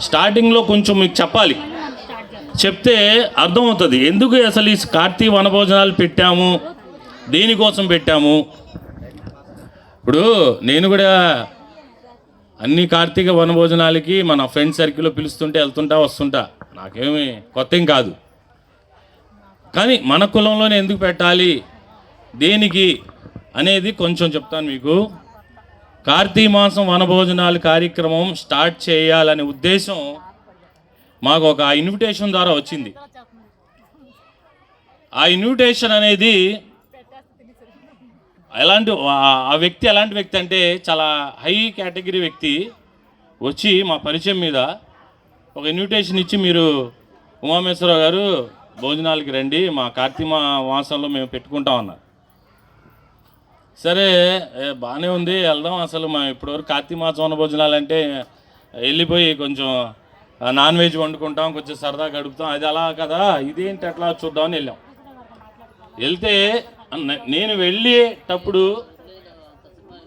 స్టార్టింగ్లో కొంచెం మీకు చెప్పాలి. చెప్తే అర్థమవుతుంది. ఎందుకు అసలు ఈ కార్తీక వనభోజనాలు పెట్టాము? దేనికోసం పెట్టాము? ఇప్పుడు నేను కూడా అన్ని కార్తీక వనభోజనాలకి మన ఫ్రెండ్ సర్కిల్లో పిలుస్తుంటే వెళ్తుంటా వస్తుంటా. నాకేమి కొత్త ఏం కాదు. కానీ మన కులంలోనే ఎందుకు పెట్టాలి? దేనికి? అనేది కొంచెం చెప్తాను మీకు. కార్తీక మాసం వనభోజనాలు కార్యక్రమం స్టార్ట్ చేయాలనే ఉద్దేశం మాకు ఒక ఇన్విటేషన్ ద్వారా వచ్చింది. ఆ ఇన్విటేషన్ అనేది ఎలాంటి ఆ- వ్యక్తి ఎలాంటి వ్యక్తి అంటే చాలా హై కేటగిరీ వ్యక్తి వచ్చి మా పరిచయం మీద ఒక ఇన్విటేషన్ ఇచ్చి మీరు ఉమామేశ్వరరావు గారు భోజనాలకి రండి మా కార్తీక మాసంలో మేము పెట్టుకుంటాం అన్నారు. సరే బాగానే ఉంది వెళ్దాం అసలు. మా ఇప్పటివరకు కార్తీక మాసం భోజనాలు అంటే వెళ్ళిపోయి కొంచెం నాన్ వెజ్ వండుకుంటాం కొంచెం సరదా గడుపుతాం. అది అలా కదా ఇదేంటి అట్లా చూద్దామని వెళ్ళాం. వెళ్తే నేను వెళ్ళేటప్పుడు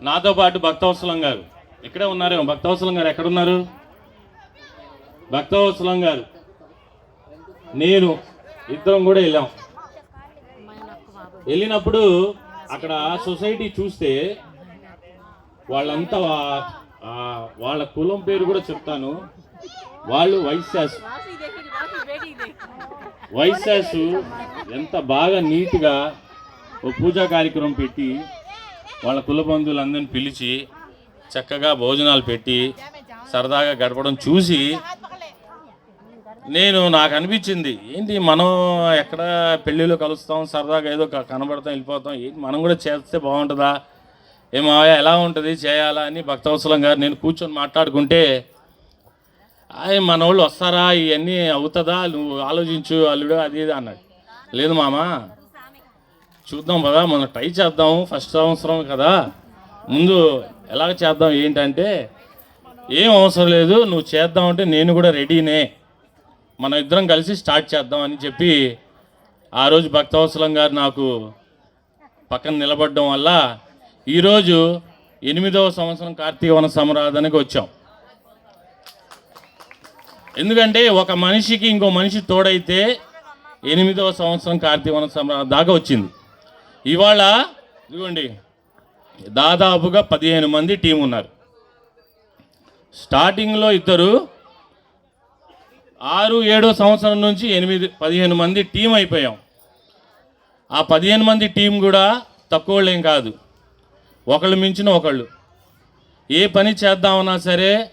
నాతో పాటు భక్తవత్సలం గారు. ఇక్కడే ఉన్నారేమో భక్తవత్సలం గారు ఎక్కడున్నారు? భక్తవత్సలం గారు. నేను ఇద్దరం కూడా వెళ్ళాం. వెళ్ళినప్పుడు అక్కడ సొసైటీ చూస్తే వాళ్ళంతా వాళ్ళ కులం పేరు కూడా చెప్తాను. వాళ్ళు వైశ్యాసు వైశ్యాసు ఎంత బాగా నీట్గా ఓ పూజా కార్యక్రమం పెట్టి వాళ్ళ కుల బంధువులందరిని పిలిచి చక్కగా భోజనాలు పెట్టి సరదాగా గడపడం చూసి నేను నాకు అనిపించింది ఏంటి మనం ఎక్కడ పెళ్ళిలో కలుస్తాం సరదాగా ఏదో కనబడతాం వెళ్ళిపోతాం ఏంటి మనం కూడా చేస్తే బాగుంటుందా? ఏమో ఎలా ఉంటుంది చేయాలా అని భక్తవత్సలం గారు నేను కూర్చొని మాట్లాడుకుంటే అయ్యి మన వాళ్ళు వస్తారా ఇవన్నీ అవుతుందా నువ్వు ఆలోచించు అల్లుడు అది ఇది అన్నాడు. లేదు మామ చూద్దాం కదా మనం ట్రై చేద్దాం ఫస్ట్ సంవత్సరం కదా ముందు ఎలాగ చేద్దాం ఏంటంటే ఏం అవసరం లేదు నువ్వు చేద్దామంటే నేను కూడా రెడీనే మనం ఇద్దరం కలిసి స్టార్ట్ చేద్దాం అని చెప్పి ఆ రోజు భక్తవత్సలం గారు నాకు పక్కన నిలబడడం వల్ల ఈరోజు ఎనిమిదవ సంవత్సరం కార్తీక వన సమరాధనకి వచ్చాం. ఎందుకంటే ఒక మనిషికి ఇంకో మనిషి తోడైతే ఎనిమిదవ సంవత్సరం కార్తీక వన సమరాధన దాకా వచ్చింది. ఇవాళ ఇదిగోండి దాదాపుగా పదిహేను మంది టీం ఉన్నారు. స్టార్టింగ్లో ఇద్దరు ఆరు ఏడో సంవత్సరం నుంచి ఎనిమిది పదిహేను మంది టీం అయిపోయాం. ఆ పదిహేను మంది టీం కూడా తక్కువ కాదు. ఒకళ్ళు మించిన ఒకళ్ళు. ఏ పని చేద్దామన్నా సరే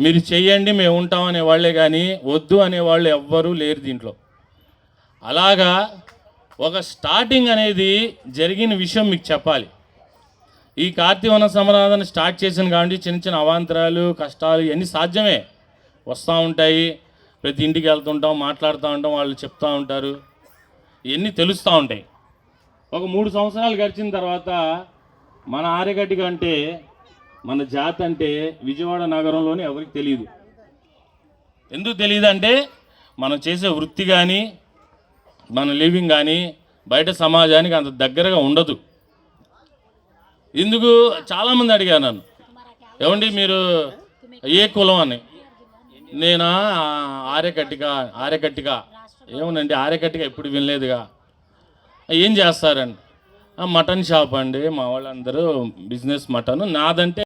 మీరు చెయ్యండి మేము ఉంటాం అనే వాళ్ళే కానీ వద్దు అనే వాళ్ళు ఎవ్వరూ లేరు దీంట్లో. అలాగా ఒక స్టార్టింగ్ అనేది జరిగిన విషయం మీకు చెప్పాలి. ఈ కార్తీవన సమరాధన స్టార్ట్ చేసిన కాబట్టి చిన్న చిన్న అవాంతరాలు కష్టాలు ఇవన్నీ సాధ్యమే. వస్తూ ఉంటాయి. ప్రతి ఇంటికి వెళ్తుంటాం మాట్లాడుతూ ఉంటాం వాళ్ళు చెప్తూ ఉంటారు. ఇవన్నీ తెలుస్తూ ఉంటాయి. ఒక మూడు సంవత్సరాలు గడిచిన తర్వాత మన ఆర్యగడ్డి అంటే మన జాతి అంటే విజయవాడ నగరంలోని ఎవరికి తెలియదు. ఎందుకు తెలియదు అంటే మనం చేసే వృత్తి కానీ మన లివింగ్ కానీ బయట సమాజానికి అంత దగ్గరగా ఉండదు. ఎందుకు? చాలామంది అడిగారు నన్ను. ఏమండి మీరు ఏ కులం అని? నేనా? ఆర్యకట్టిక ఆర్యకట్టిక ఏమోనండి ఆర్యకట్టిక ఎప్పుడు వినలేదుగా. ఏం చేస్తారండి? మటన్ షాప్ అండి మా వాళ్ళందరూ బిజినెస్ మటన్. నాదంటే